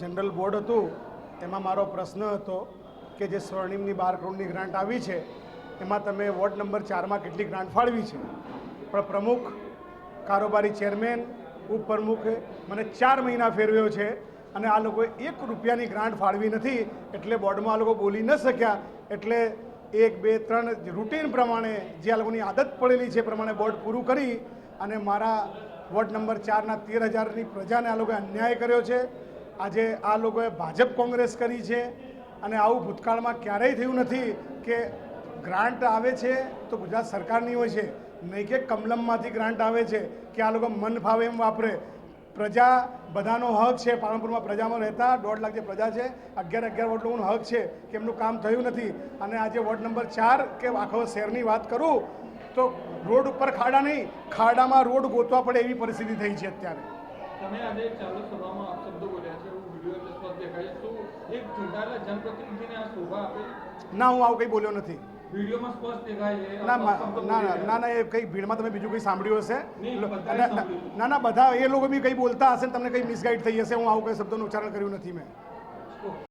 General board હતું, એમાં મારો પ્રશ્ન હતો કે જે સ્વર્ણિમની બાર કરોડની ગ્રાન્ટ આવી છે, એમાં તમે વોર્ડ નંબર ચારમાં કેટલી ગ્રાન્ટ ફાળવી છે? પણ પ્રમુખ, કારોબારી ચેરમેન, ઉપપ્રમુખે મને ચાર મહિના ફેરવ્યો છે અને આ લોકોએ એક રૂપિયાની ગ્રાન્ટ ફાળવી નથી, એટલે બોર્ડમાં આ લોકો બોલી ન શક્યા. એટલે એક, બે, ત્રણ રૂટીન પ્રમાણે જે આ લોકોની આદત પડેલી છે પ્રમાણે બોર્ડ પૂરું કરી અને મારા વોર્ડ નંબર ચારના તેર હજારની પ્રજાને આ લોકોએ અન્યાય કર્યો છે. આજે આ લોકોએ ભાજપ કોંગ્રેસ કરી છે અને આવું ભૂતકાળમાં ક્યારેય થયું નથી કે ગ્રાન્ટ આવે છે તો ગુજરાત સરકારની હોય છે. નહીં કે કમલમમાંથી ગ્રાન્ટ આવે છે કે આ લોકો મન ફાવે એમ વાપરે. પ્રજા બધાનો હક છે. પાલનપુરમાં પ્રજામાં રહેતા દોઢ લાખ જે પ્રજા છે. અગિયાર અગિયાર વોટ લોકોનો હક છે કે એમનું કામ થયું નથી. અને આજે વોર્ડ નંબર ચાર કે આખો શહેરની વાત કરું તો રોડ ઉપર ખાડા નહીં. ખાડામાં રોડ ગોતવા પડે એવી પરિસ્થિતિ થઈ છે અત્યારે. તમે આજે ચાલુ સભામાં શબ્દો બોલ્યા છે હું વીડિયો એટલે દેખાય છે. શું એક ચૂંટાયેલા જનપ્રતિનિધિને આ શોભા આપે. ના હું આવું કંઈ બોલ્યો નથી. વિડીયોમાં સ્પષ્ટ દેખાય ના ના ના ના ના એ કંઈ ભીડમાં તમે બીજું કંઈ સાંભળ્યું હશે? ના- ના બધા એ લોકો બી કંઈ બોલતા હશે ને તમને કંઈ મિસગાઈડ થઈ હશે? હું આવું કંઈ શબ્દોનું ઉચ્ચારણ કર્યું નથી મેં.